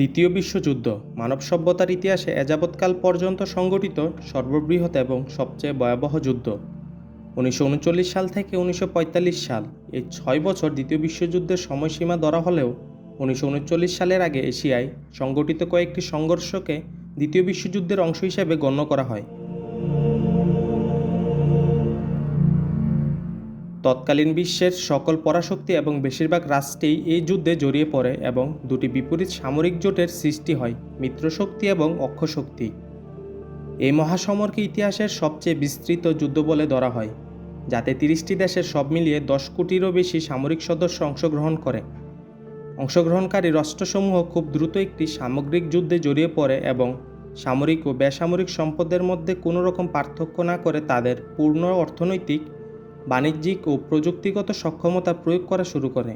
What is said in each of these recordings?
দ্বিতীয় বিশ্বযুদ্ধ মানব সভ্যতার ইতিহাসে এযাবৎকাল পর্যন্ত সংগঠিত সর্ববৃহৎ এবং সবচেয়ে ভয়াবহ যুদ্ধ। উনিশশো উনচল্লিশ সাল থেকে উনিশশো পঁয়তাল্লিশ সাল, এই ছয় বছর দ্বিতীয় বিশ্বযুদ্ধের সময়সীমা ধরা হলেও উনিশশো উনচল্লিশ সালের আগে এশিয়ায় সংগঠিত কয়েকটি সংঘর্ষকে দ্বিতীয় বিশ্বযুদ্ধের অংশ হিসেবে গণ্য করা হয়। তৎকালীন বিশ্বের সকল পরাশক্তি এবং বেশিরভাগ রাষ্ট্রেই এই যুদ্ধে জড়িয়ে পড়ে এবং দুটি বিপরীত সামরিক জোটের সৃষ্টি হয়, মিত্রশক্তি এবং অক্ষশক্তি। এই মহাসমরকে ইতিহাসের সবচেয়ে বিস্তৃত যুদ্ধ বলে ধরা হয়, যাতে তিরিশটি দেশের সব মিলিয়ে দশ কোটিরও বেশি সামরিক সদস্য অংশগ্রহণ করে। অংশগ্রহণকারী রাষ্ট্রসমূহ খুব দ্রুত একটি সামগ্রিক যুদ্ধে জড়িয়ে পড়ে এবং সামরিক ও বেসামরিক সম্পদের মধ্যে কোনো রকম পার্থক্য না করে তাদের পূর্ণ অর্থনৈতিক বাণিজ্যিক ও প্রযুক্তিগত সক্ষমতা প্রয়োগ করা শুরু করে।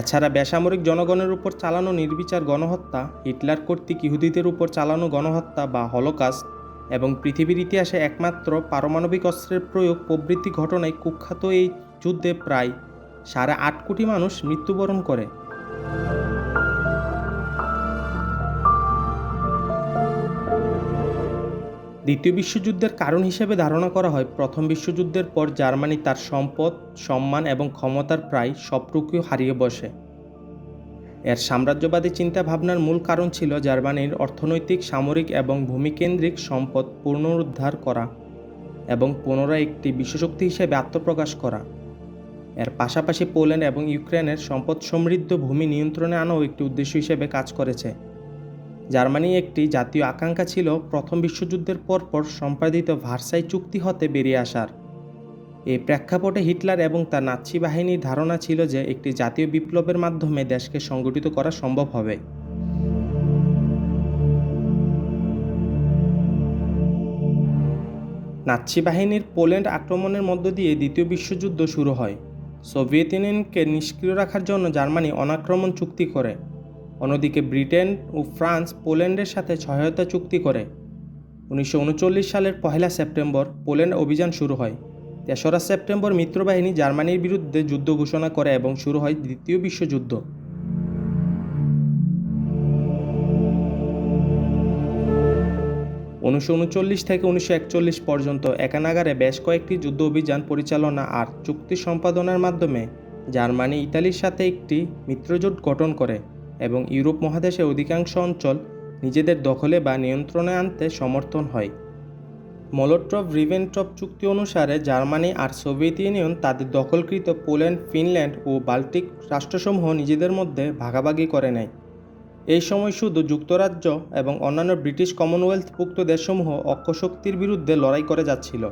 এছাড়া বেসামরিক জনগণের উপর চালানো নির্বিচার গণহত্যা, হিটলার কর্তৃক ইহুদিদের উপর চালানো গণহত্যা বা হলোকাস্ট এবং পৃথিবীর ইতিহাসে একমাত্র পারমাণবিক অস্ত্রের প্রয়োগ প্রভৃতি ঘটনায় কুখ্যাত এই যুদ্ধে প্রায় সাড়ে আট কোটি মানুষ মৃত্যুবরণ করে। দ্বিতীয় বিশ্বযুদ্ধের কারণ হিসেবে ধারণা করা হয়, প্রথম বিশ্বযুদ্ধের পর জার্মানি তার সম্পদ, সম্মান এবং ক্ষমতার প্রায় সবটুকু হারিয়ে বসে। এর সাম্রাজ্যবাদী চিন্তাভাবনার মূল কারণ ছিল জার্মানির অর্থনৈতিক, সামরিক এবং ভূমিকেন্দ্রিক সম্পদ পুনরুদ্ধার করা এবং পুনরায় একটি বিশ্বশক্তি হিসেবে আত্মপ্রকাশ করা। এর পাশাপাশি পোল্যান্ড এবং ইউক্রেনের সম্পদ সমৃদ্ধ ভূমি নিয়ন্ত্রণে আনাও একটি উদ্দেশ্য হিসেবে কাজ করেছে। জার্মানি একটি জাতীয় আকাঙ্ক্ষা ছিল প্রথম বিশ্বযুদ্ধের পরপর সম্পাদিত ভার্সাই চুক্তি হতে বেরিয়ে আসার। এই প্রেক্ষাপটে হিটলার এবং তার নাৎসি বাহিনীর ধারণা ছিল যে একটি জাতীয় বিপ্লবের মাধ্যমে দেশকে সংগঠিত করা সম্ভব হবে। নাৎসি বাহিনীর পোল্যান্ড আক্রমণের মধ্য দিয়ে দ্বিতীয় বিশ্বযুদ্ধ শুরু হয়। সোভিয়েত ইউনিয়নকে নিষ্ক্রিয় রাখার জন্য জার্মানি অনাক্রমণ চুক্তি করে। অন্যদিকে ব্রিটেন ও ফ্রান্স পোল্যান্ডের সাথে সহায়তা চুক্তি করে। উনিশশো উনচল্লিশ সালের পহেলা সেপ্টেম্বর পোল্যান্ড অভিযান শুরু হয়। তেসরা সেপ্টেম্বর মিত্রবাহিনী জার্মানির বিরুদ্ধে যুদ্ধ ঘোষণা করে এবং শুরু হয় দ্বিতীয় বিশ্বযুদ্ধ। উনিশশো উনচল্লিশ থেকে উনিশশো একচল্লিশ পর্যন্ত একানাগারে বেশ কয়েকটি যুদ্ধ অভিযান পরিচালনা আর চুক্তি সম্পাদনার মাধ্যমে জার্মানি ইতালির সাথে একটি মিত্রজোট গঠন করে। এবং ইউরোপ মহাদেশের অধিকাংশ অঞ্চল নিজেদের দখলে বা নিয়ন্ত্রণে আনতে সমর্থন হয়। মলোট্রভ রিভেন্ট্রপ চুক্তি অনুসারে জার্মানি আর সোভিয়েত ইউনিয়ন তাদের দখলকৃত পোল্যান্ড, ফিনল্যান্ড ও বাল্টিক রাষ্ট্রসমূহ নিজেদের মধ্যে ভাগাভাগি করে নেয়। এই সময় শুধু যুক্তরাজ্য এবং অন্যান্য ব্রিটিশ কমনওয়েলথভুক্ত দেশসমূহ অক্ষশক্তির বিরুদ্ধে লড়াই করে যাচ্ছিল।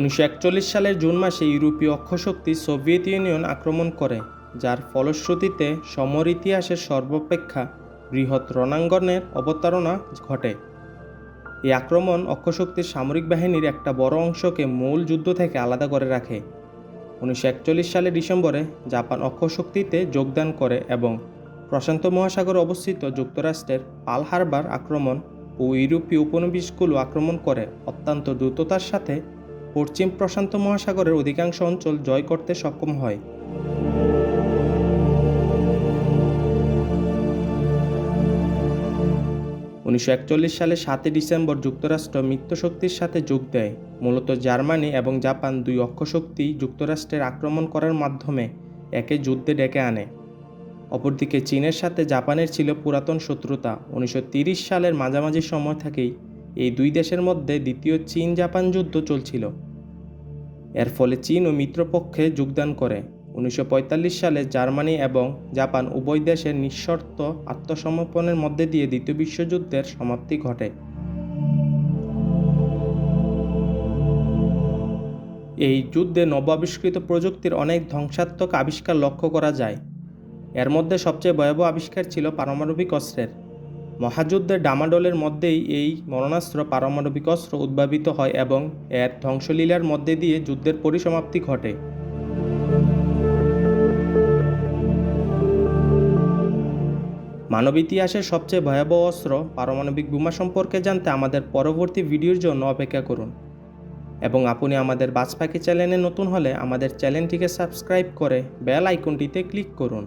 উনিশশো একচল্লিশ সালের জুন মাসে ইউরোপীয় অক্ষশক্তি সোভিয়েত ইউনিয়ন আক্রমণ করে, যার ফলশ্রুতিতে সমর ইতিহাসের সর্বাপেক্ষা বৃহৎ রণাঙ্গনের অবতারণা ঘটে। এই আক্রমণ অক্ষশক্তির সামরিক বাহিনীর একটা বড় অংশকে মূল যুদ্ধ থেকে আলাদা করে রাখে। উনিশশো একচল্লিশ সালের ডিসেম্বরে জাপান অক্ষশক্তিতে যোগদান করে এবং প্রশান্ত মহাসাগরে অবস্থিত যুক্তরাষ্ট্রের পাল হারবার আক্রমণ ও ইউরোপীয় উপনিবেশগুলো আক্রমণ করে অত্যন্ত দ্রুততার সাথে পশ্চিম প্রশান্ত মহাসাগরের অধিকাংশ অঞ্চল জয় করতে সক্ষম হয়। উনিশশো একচল্লিশ সালে সাতই ডিসেম্বর যুক্তরাষ্ট্র মিত্রশক্তির সাথে যোগ দেয়। মূলত জার্মানি এবং জাপান দুই অক্ষশক্তি যুক্তরাষ্ট্রের আক্রমণ করার মাধ্যমে একে যুদ্ধে ডেকে আনে। অপরদিকে চীনের সাথে জাপানের ছিল পুরাতন শত্রুতা। উনিশশো সালের মাঝামাঝি সময় থেকেই এই দুই দেশের মধ্যে দ্বিতীয় চীন জাপান যুদ্ধ চলছিল। এর ফলে চীন ও মিত্রপক্ষে যোগদান করে। উনিশশো পঁয়তাল্লিশ সালে জার্মানি এবং জাপান উভয় দেশের নিঃশর্ত আত্মসমর্পণের মধ্যে দিয়ে দ্বিতীয় বিশ্বযুদ্ধের সমাপ্তি ঘটে। এই যুদ্ধে নব আবিষ্কৃত প্রযুক্তির অনেক ধ্বংসাত্মক আবিষ্কার লক্ষ্য করা যায়। এর মধ্যে সবচেয়ে ভয়াবহ আবিষ্কার ছিল পারমাণবিক অস্ত্রের। মহাযুদ্ধের ডামাডোলের মধ্যেই এই মরণাস্ত্র পারমাণবিক অস্ত্র উদ্ভাবিত হয় এবং এর ধ্বংসলীলার মধ্যে দিয়ে যুদ্ধের পরিসমাপ্তি ঘটে। মানব ইতিহাসের সবচেয়ে ভয়াবহ অস্ত্র পারমাণবিক বোমা সম্পর্কে জানতে আমাদের পরবর্তী ভিডিওর জন্য অপেক্ষা করুন। এবং আপনি আমাদের বাজপাখি চ্যানেলে নতুন হলে আমাদের চ্যানেলটিকে সাবস্ক্রাইব করে বেল আইকনটিতে ক্লিক করুন।